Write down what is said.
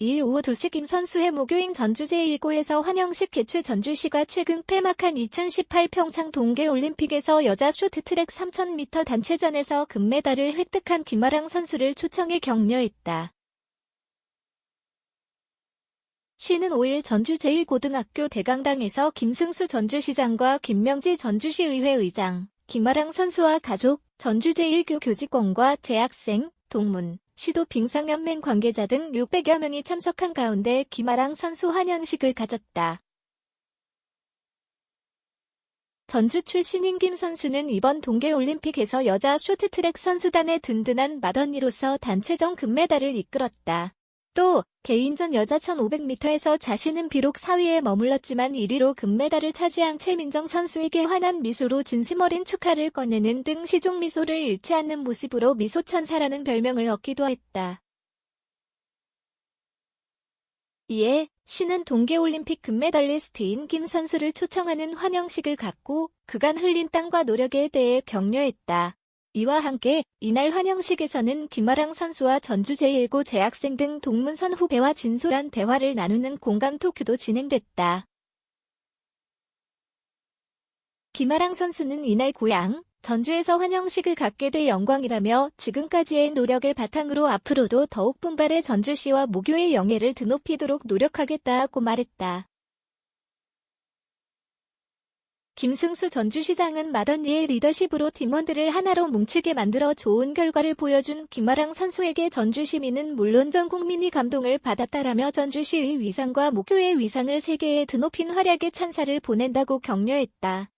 2일 오후 2시 김 선수의 모교인 전주 제1고에서 환영식 개최 전주시가 최근 폐막한 2018 평창 동계올림픽에서 여자 쇼트트랙 3000m 단체전에서 금메달을 획득한 김아랑 선수를 초청해 격려했다. 시는 5일 전주 제1고등학교 대강당에서 김승수 전주시장과 김명지 전주시의회 의장, 김아랑 선수와 가족, 전주 제1교 교직원과 재학생, 동문, 시도 빙상연맹 관계자 등 600여 명이 참석한 가운데 김아랑 선수 환영식을 가졌다. 전주 출신인 김 선수는 이번 동계올림픽에서 여자 쇼트트랙 선수단의 든든한 맏언니로서 단체전 금메달을 이끌었다. 또 개인전 여자 1500m에서 자신은 비록 4위에 머물렀지만 1위로 금메달을 차지한 최민정 선수에게 환한 미소로 진심 어린 축하를 꺼내는 등 시종 미소를 잃지 않는 모습으로 미소천사라는 별명을 얻기도 했다. 이에 시는 동계올림픽 금메달리스트인 김 선수를 초청하는 환영식을 갖고 그간 흘린 땀과 노력에 대해 격려했다. 이와 함께 이날 환영식에서는 김아랑 선수와 전주 제1고 재학생 등 동문선 후배와 진솔한 대화를 나누는 공감 토크도 진행됐다. 김아랑 선수는 이날 고향 전주에서 환영식을 갖게 돼 영광이라며 지금까지의 노력을 바탕으로 앞으로도 더욱 분발해 전주시와 모교의 영예를 드높이도록 노력하겠다고 말했다. 김승수 전주시장은 맏언니의 리더십으로 팀원들을 하나로 뭉치게 만들어 좋은 결과를 보여준 김아랑 선수에게 전주시민은 물론 전 국민이 감동을 받았다라며 전주시의 위상과 목교의 위상을 세계에 드높인 활약의 찬사를 보낸다고 격려했다.